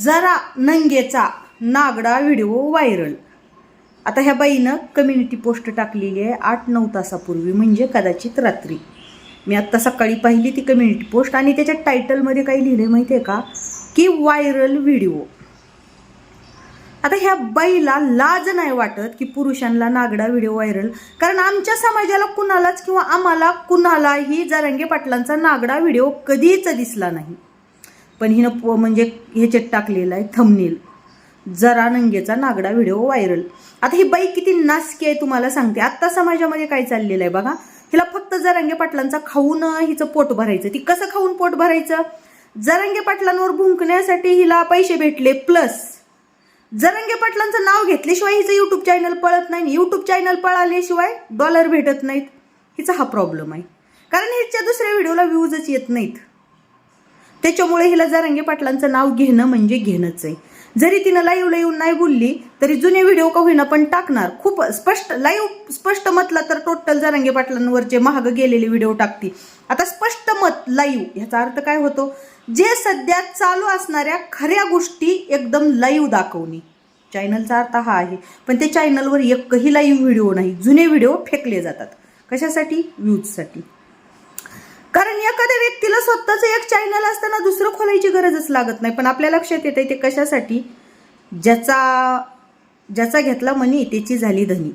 जरा नंगेचा नागडा video viral. आता ह्या बाईनं कम्युनिटी पोस्ट टाकलेली आहे आठ नऊ तासापूर्वी म्हणजे कदाचित रात्री. मी आत्ता सकाळी पाहिली ती कम्युनिटी पोस्ट आणि त्याच्या टायटलमध्ये काही लिहिलं आहे माहिती आहे का? की व्हायरल व्हिडिओ. आता ह्या बाईला लाज नाही वाटत की पुरुषांना नागडा व्हिडिओ व्हायरल. कारण आमच्या समाजाला कुणालाच किंवा आम्हाला कुणालाही जरांगे पाटलांचा नागडा व्हिडिओ कधीच दिसला नाही. पण हिनं प- म्हणजे ह्याच्यात टाकलेला आहे थमनेल जरा नंगेचा नागडा व्हिडिओ व्हायरल आता ही बाई किती नासकी आहे तुम्हाला सांगते. आत्ता समाजामध्ये काय चाललेलं आहे बघा. हिला फक्त जरांगे पाटलांचा खाऊन हिचं पोट भरायचं. ती कसं खाऊन पोट भरायचं? जरांगे पाटलांवर भुंकण्यासाठी हिला पैसे भेटले प्लस जरंगे पाटलांचं नाव घेतल्याशिवाय हिचं युट्यूब चॅनल पळत नाही युट्यूब चॅनल पळाल्याशिवाय डॉलर भेटत नाहीत. हिचा हा प्रॉब्लेम आहे. कारण हिच्या दुसऱ्या व्हिडिओला व्ह्यूजच येत नाहीत. त्याच्यामुळे हिला जारंगे पाटलांचं नाव घेणं म्हणजे घेणंच आहे. जरी तिनं लाईव्हला येऊन नाही बोलली तरी जुने व्हिडिओ का होईना पण टाकणार. खूप स्पष्ट लाईव्ह स्पष्ट मतला तर टोटल जारंगे पाटलांवरचे महाग गेलेले व्हिडिओ टाकती आता स्पष्ट मत लाईव्ह ह्याचा अर्थ काय होतो? जे सध्या चालू असणाऱ्या खऱ्या गोष्टी एकदम लाईव्ह दाखवणे. चॅनलचा अर्थ हा आहे. पण त्या चॅनलवर एकही लाईव्ह व्हिडिओ नाही. जुने व्हिडिओ फेकले जातात. कशासाठी? व्ह्यूजसाठी कारण एखाद्या व्यक्तीला स्वतःचं एक चॅनल असताना दुसरं खोलायची गरजच लागत नाही. पण आपल्या लक्षात येते ते कशासाठी? ज्याचा ज्याचा घेतला मनी त्याची झाली धनी.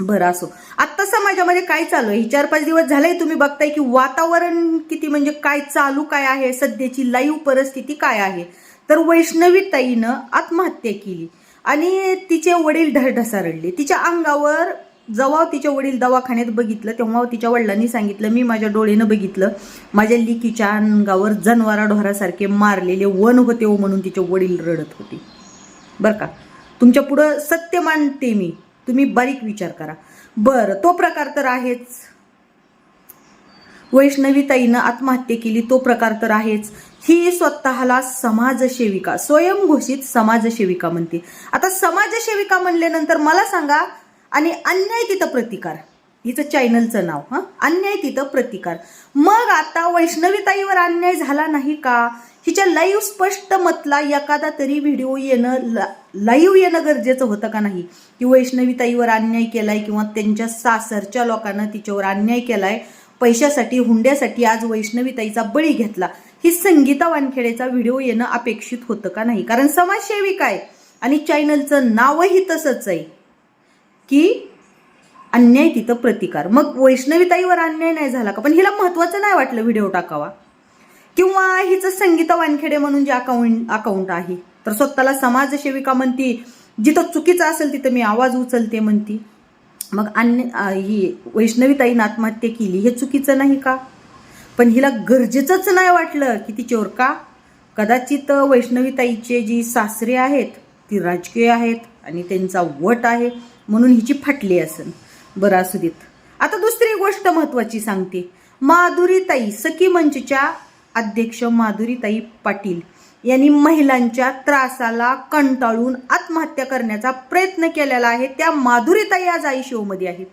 बरं असो. आत्ता समाजामध्ये काय चालू आहे? चार पाच दिवस झाले तुम्ही बघताय की वातावरण किती म्हणजे काय चालू काय आहे? सध्याची लाईव्ह परिस्थिती काय आहे? तर वैष्णवी ताईनं आत्महत्या केली. आणि तिचे वडील ढसढसारडले तिच्या अंगावर जेव्हा तिचे वडील दवाखान्यात बघितलं तेव्हा तिच्या वडिलांनी सांगितलं मी माझ्या डोळेनं बघितलं माझ्या लिकीच्या अंगावर जनवारा ढोरासारखे मारलेले वन होते हो म्हणून तिचे वडील रडत होते. बरं का? तुमच्या पुढं सत्य मानते मी. तुम्ही बारीक विचार करा. बरं तो प्रकार तर आहेच. वैष्णवी ताईनं आत्महत्या केली तो प्रकार तर आहेच. ही स्वतःला समाजसेविका स्वयंघोषित समाजसेविका म्हणते. आता समाजसेविका म्हणल्यानंतर मला सांगा आणि अन्याय तिथं प्रतिकार. हिचं चॅनलचं नाव हां? अन्याय तिथं प्रतिकार. मग आता वैष्णवीताईवर अन्याय झाला नाही का? हिच्या लाईव्ह स्पष्ट मतला एखादा तरी व्हिडिओ येणं लाईव्ह येणं गरजेचं होतं का नाही? की वैष्णवीताईवर अन्याय केलाय किंवा त्यांच्या सासरच्या लोकांना तिच्यावर अन्याय केलाय पैशासाठी हुंड्यासाठी आज वैष्णवीताईचा बळी घेतला. ही संगीता वानखेडेचा व्हिडिओ येणं अपेक्षित होतं का नाही? कारण समाजसेविका आहे आणि चॅनलचं नावही तसंच आहे. की अन्याय तिथं प्रतिकार. मग वैष्णवीताईवर अन्याय नाही झाला का? पण हिला महत्वाचं नाही वाटलं व्हिडिओ टाकावा. किंवा हिचं संगीता वानखेडे म्हणून जे अकाउंट अकाउंट आहे तर स्वतःला समाजसेविका म्हणती जिथं चुकीचं असेल तिथं मी आवाज उचलते म्हणती. मग अन्य ही वैष्णवीताईनं आत्महत्या केली. हे चुकीचं नाही का? पण हिला गरजेचंच नाही वाटलं की तिच्यावर का? कदाचित वैष्णवीताईचे जी सासरे आहेत ती राजकीय आहेत आणि त्यांचा वट आहे. म्हणून हिची फाटली असन. बरं असू देत. आता दुसरी गोष्ट महत्वाची सांगते. माधुरीताई सखी मंचच्या अध्यक्ष माधुरीताई पाटील यांनी महिलांच्या त्रासाला कंटाळून आत्महत्या करण्याचा प्रयत्न केलेला आहे. त्या माधुरीताई आज आई शोमध्ये आहेत.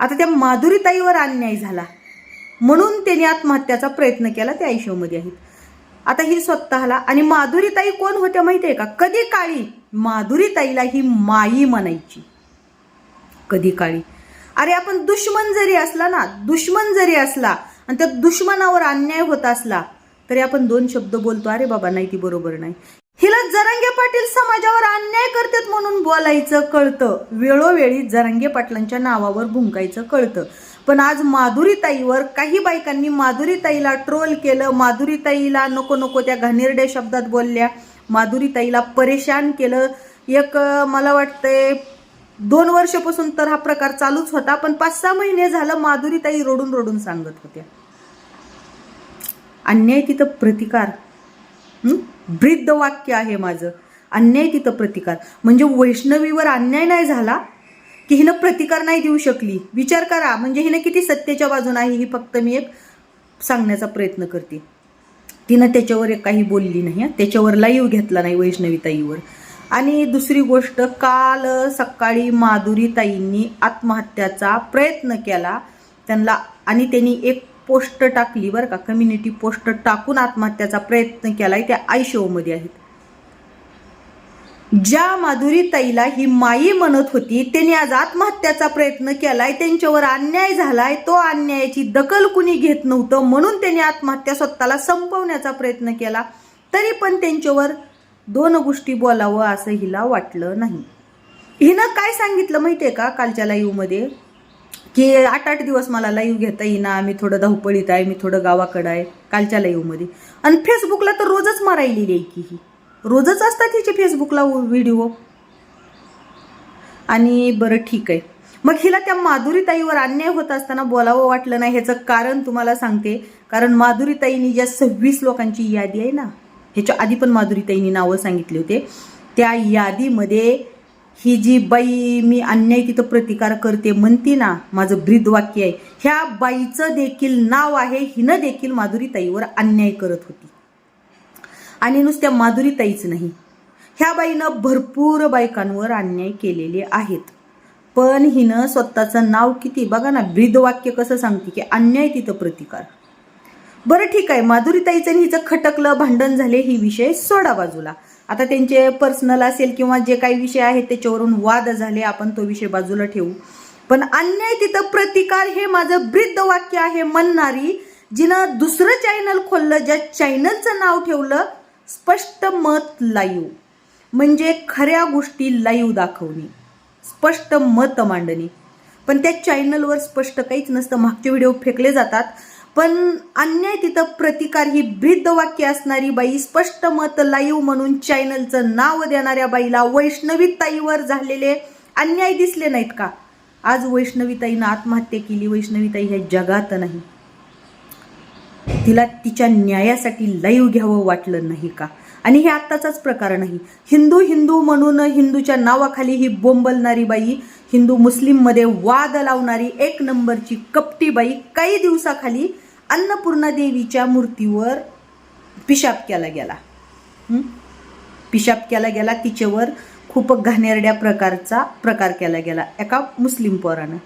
आता त्या माधुरीताईवर अन्याय झाला. म्हणून त्यांनी आत्महत्याचा प्रयत्न केला. त्या आई शोमध्ये आहेत. आता ही स्वतःला आणि माधुरीताई कोण होत्या माहिती आहे का? कधी काळी माधुरीताईला ही माई म्हणायची. कधी काळी. अरे आपण दुश्मन जरी असला ना दुश्मन जरी असला आणि त्या दुश्मनावर अन्याय होत असला तरी आपण दोन शब्द बोलतो अरे बाबा नाही ती बरोबर नाही. तिला जरंगे पाटील समाजावर अन्याय करतात म्हणून बोलायचं कळतं. वेळोवेळी जरंगे पाटलांच्या नावावर भुंकायचं कळतं. पण आज माधुरीताईवर काही बायकांनी माधुरीताईला ट्रोल केलं. माधुरीताईला नको नको त्या घाणेरड्या शब्दात बोलल्या. माधुरीताईला परेशान केलं. एक मला वाटतंय दोन वर्षापासून तर हा प्रकार चालूच होता पण पाच सहा महिने झालं माधुरीताई रडून रडून सांगत होत्या. अन्याय तिथं प्रतिकार ब्रिद्ध वाक्य आहे माझं. अन्याय तिथं प्रतिकार. म्हणजे वैष्णवीवर अन्याय नाही झाला की हिनं प्रतिकार नाही देऊ शकली. विचार करा. म्हणजे हिनं किती सत्तेच्या बाजून आहे ही फक्त मी एक सांगण्याचा प्रयत्न करते. तिनं त्याच्यावर एक काही बोलली नाही हं. त्याच्यावर लाईव घेतला नाही वैष्णवीताईवर आणि दुसरी गोष्ट काल सकाळी माधुरीताईंनी आत्महत्याचा प्रयत्न केला. त्यांना आणि त्यांनी एक पोस्ट टाकली बरं का कम्युनिटी पोस्ट टाकून आत्महत्याचा प्रयत्न केलाय त्या आय शोमध्ये आहेत. ज्या माधुरी ताईला ही माई म्हणत होती त्यांनी आज आत्महत्याचा प्रयत्न केलाय त्यांच्यावर अन्याय झालाय तो अन्यायाची दखल कुणी घेत नव्हतं म्हणून त्यांनी आत्महत्या स्वतःला संपवण्याचा प्रयत्न केला. तरी पण त्यांच्यावर दोन गोष्टी बोलावं असं हिला वाटलं नाही. हिनं काय सांगितलं माहितीये का कालच्या लाईव्हमध्ये की आठ आठ दिवस मला लाईव्ह घेता येईना मी थोडं धावपळीत आहे मी थोडं गावाकडं आहे कालच्या लाईव्हमध्ये आणि फेसबुकला तर रोजच मारायलेली आहे की ही. रोजच असतात हिचे फेसबुकला व्हिडिओ आणि बरं ठीक आहे. मग हिला त्या माधुरीताईवर अन्याय होत असताना बोलावं वाटलं नाही ह्याचं कारण तुम्हाला सांगते. कारण माधुरीताईनी ज्या सव्वीस लोकांची यादी आहे ना ह्याच्या आधी पण माधुरीताईनी नावं सांगितले होते. त्या यादीमध्ये ही जी बाई मी अन्याय तिथं प्रतिकार करते म्हणती ना माझं ब्रीद वाक्य आहे. ह्या बाईचं देखील नाव आहे हिनं देखील माधुरीताईवर अन्याय करत होती. आणि नुसत्या माधुरीताईच नाही. ह्या बाईनं भरपूर बायकांवर अन्याय केलेले आहेत. पण हिनं स्वतःचं नाव किती बघा ना ब्रीदवाक्य कसं सांगते की अन्याय तिथं प्रतिकार. बरं ठीक आहे माधुरीताईचं आणि हिचं खटकलं भांडण झाले ही विषय सोडा बाजूला. आता त्यांचे पर्सनल असेल किंवा जे काही विषय आहेत त्याच्यावरून वाद झाले आपण तो विषय बाजूला ठेवू. पण अन्याय तिथं प्रतिकार हे माझं ब्रिद्ध वाक्य आहे म्हणणारी जिनं दुसरं चॅनल खोललं ज्या चॅनलचं नाव ठेवलं स्पष्ट मत लाईव्ह म्हणजे खऱ्या गोष्टी लाईव्ह दाखवणे. स्पष्ट मत मांडणे. पण त्या चॅनलवर स्पष्ट काहीच नसतं. मागचे व्हिडिओ फेकले जातात. पण अन्याय तिथं प्रतिकार ही ब्रिद्ध वाक्य असणारी बाई स्पष्ट मत लाईव्ह म्हणून चॅनलचं नाव देणाऱ्या बाईला वैष्णवी ताईवर झालेले अन्याय दिसले नाहीत का? आज वैष्णवी ताईनं आत्महत्या केली. वैष्णवी ताई ह्या जगात नाही. तिला तिच्या न्यायासाठी लाईव्ह घ्यावं वाटलं नाही का? आणि हे आत्ताचाच प्रकार नाही. हिंदू हिंदू म्हणून हिंदूच्या नावाखाली ही बोंबलणारी बाई हिंदू मुस्लिममध्ये वाद लावणारी एक नंबरची कपटी बाई काही दिवसाखाली अन्नपूर्णा देवीच्या मूर्तीवर पिशाब केला गेला. पिशाब केला गेला तिच्यावर खूप घाणेरड्या प्रकारचा प्रकार केला गेला एका मुस्लिम पोरानं.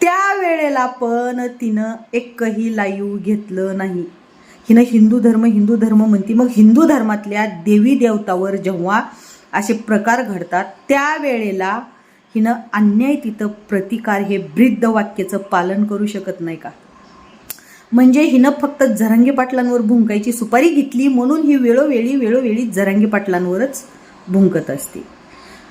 त्या वेळेला पण तिनं एकही लाईव्ह घेतलं नाही. हिनं हिंदू धर्म हिंदू धर्म म्हणते मग हिंदू धर्मातल्या देवी देवतावर जेव्हा असे प्रकार घडतात त्यावेळेला हिनं अन्याय तिथं प्रतिकार हे वृद्ध वाक्याचं पालन करू शकत नाही का? म्हणजे हिनं फक्त जरांगे पाटलांवर भुंकायची सुपारी घेतली म्हणून ही वेळोवेळी वेळोवेळी जरांगे पाटलांवरच भुंकत असते.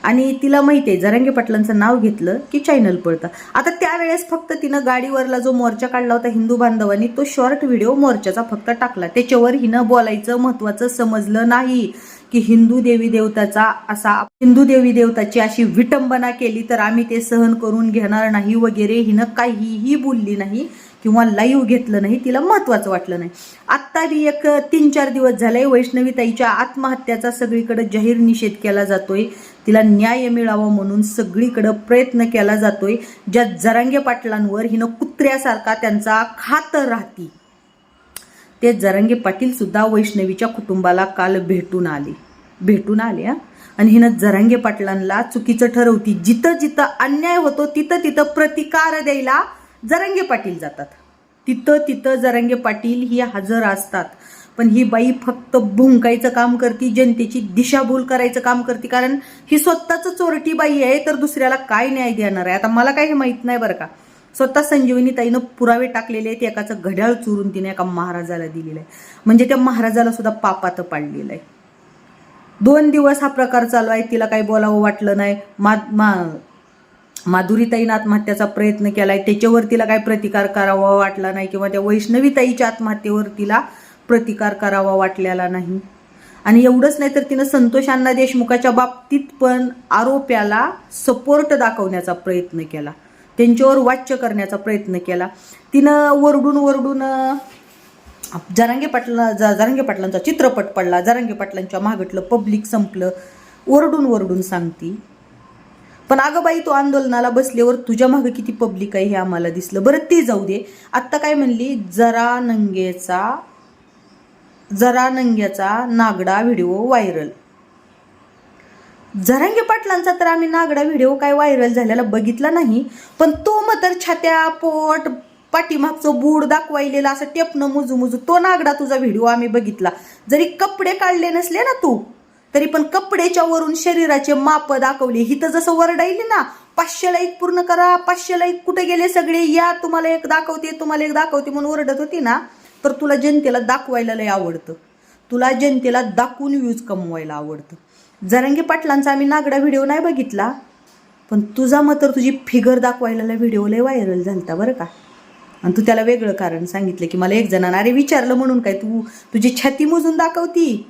आणि तिला माहिती आहे जरांगे पाटलांचं नाव घेतलं की चॅनल पळतं. आता त्यावेळेस फक्त तिनं गाडीवरला जो मोर्चा काढला होता हिंदू बांधवांनी तो शॉर्ट व्हिडिओ मोर्चाचा फक्त टाकला. त्याच्यावर हिनं बोलायचं महत्वाचं समजलं नाही की हिंदू देवी देवताचा असा हिंदू देवी देवताची अशी विटंबना केली तर आम्ही ते सहन करून घेणार नाही वगैरे हिनं काहीही बोलली नाही. किंवा लाईव्ह घेतलं नाही तिला महत्वाचं वाटलं नाही. आत्ता बी एक तीन चार दिवस झाले वैष्णवी ताईच्या आत्महत्याचा सगळीकडे जाहीर निषेध केला जातोय. तिला न्याय मिळावा म्हणून सगळीकडं प्रयत्न केला जातोय. ज्या जरांगे पाटलांवर हिनं कुत्र्यासारखा त्यांचा खातर राहती. ते जरांगे पाटील सुद्धा वैष्णवीच्या कुटुंबाला काल भेटून आले. भेटून आले हा. आणि हिनं जरांगे पाटलांना चुकीचं ठरवती. जिथं जिथं अन्याय होतो तिथं तिथं प्रतिकार द्यायला जरांगे पाटील जातात. तिथं तिथं जरांगे पाटील ही हजर असतात. पण ही बाई फक्त भुंकायचं काम करते जनतेची दिशाभूल करायचं काम करते. कारण ही स्वतःच चोरटी बाई आहे तर दुसऱ्याला काय न्याय देणार आहे? आता मला काही माहीत नाही बरं का. स्वतः संजीवनी ताईनं पुरावे टाकलेले आहेत एकाचं घड्याळ चोरून तिने एका महाराजाला दिलेलं आहे. म्हणजे त्या महाराजाला सुद्धा पापात पाडलेलं आहे. दोन दिवस हा प्रकार चालू आहे तिला काही बोलावं वाटलं नाही. मा मा माधुरीताईनं आत्महत्याचा प्रयत्न केलाय. त्याच्यावर तिला काय प्रतिकार करावा वाटला नाही किंवा त्या वैष्णवीताईच्या आत्महत्येवर तिला प्रतिकार करावा वाटलेला नाही. आणि एवढंच नाही तर तिनं संतोष अण्णा देशमुखाच्या बाबतीत पण आरोप्याला सपोर्ट दाखवण्याचा प्रयत्न केला. त्यांच्यावर वाच्य करण्याचा प्रयत्न केला. तिनं वरडून वरडून जरांगे पाटला जरांगे पाटलांचा चित्रपट पडला. जरांगे पाटलांच्या मागटलं पब्लिक संपलं. ओरडून ओरडून सांगती. पण अगं बाई तू आंदोलनाला बसल्यावर तुझ्या मागं किती पब्लिक आहे हे आम्हाला दिसलं. बरं ते जाऊ दे. आत्ता काय म्हणली? जरा नंगेचा जरा नंग्याचा नागडा व्हिडिओ व्हायरल झरांगे पाटलांचा तर आम्ही नागडा व्हिडिओ काय व्हायरल झालेला बघितला नाही पण तो मग तर छात्या पोट पाठीमागचं बूड दाखवायलेलं असं टेपनं मुजू मुजू तो नागडा तुझा व्हिडिओ आम्ही बघितला. जरी कपडे काढले नसले ना तू तरी पण कपड्याच्या वरून शरीराचे माप दाखवले. हिथं जसं वरडायली ना पाचशेला एक पूर्ण करा पाचशेला एक कुठे गेले सगळे? या तुम्हाला एक दाखवते तुम्हाला एक दाखवते म्हणून ओरडत होती ना तर तुला जनतेला दाखवायला लय आवडतं. तुला जनतेला दाखवून व्ह्यूज कमवायला आवडतं. जरंगी पाटलांचा आम्ही नागडा व्हिडिओ नाही बघितला पण तुझा मग तर तुझी फिगर दाखवायला व्हिडिओ लय व्हायरल झालता बरं का. आणि तू त्याला वेगळं कारण सांगितलं की मला एक जणांना अरे विचारलं म्हणून काय तू तुझी छाती मोजून दाखवती?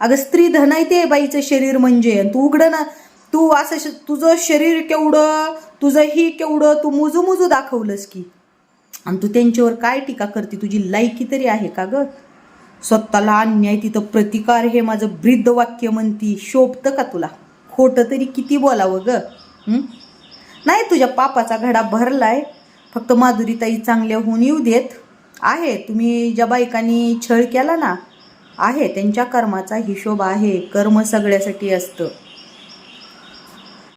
अगं स्त्री धन आहे ते बाईचं शरीर म्हणजे तू उघडं ना. तू असं श- तुझं शरीर केवढं तुझं ही केवढं तू मुजू मुजू दाखवलंस की. आणि तू त्यांच्यावर काय टीका करते? तुझी लायकी तरी आहे का ग? स्वतःला अन्याय तिथं प्रतिकार हे माझं ब्रिद्ध वाक्य म्हणती शोभतं का तुला? खोटं तरी किती बोलावं ग? नाही तुझ्या पापाचा घडा भरलाय. फक्त माधुरीताई चांगल्या होऊन येऊ देत. आहे तुम्ही ज्या बायकांनी छळ केला ना आहे. त्यांच्या कर्माचा हिशोब आहे. कर्म सगळ्यासाठी असतं.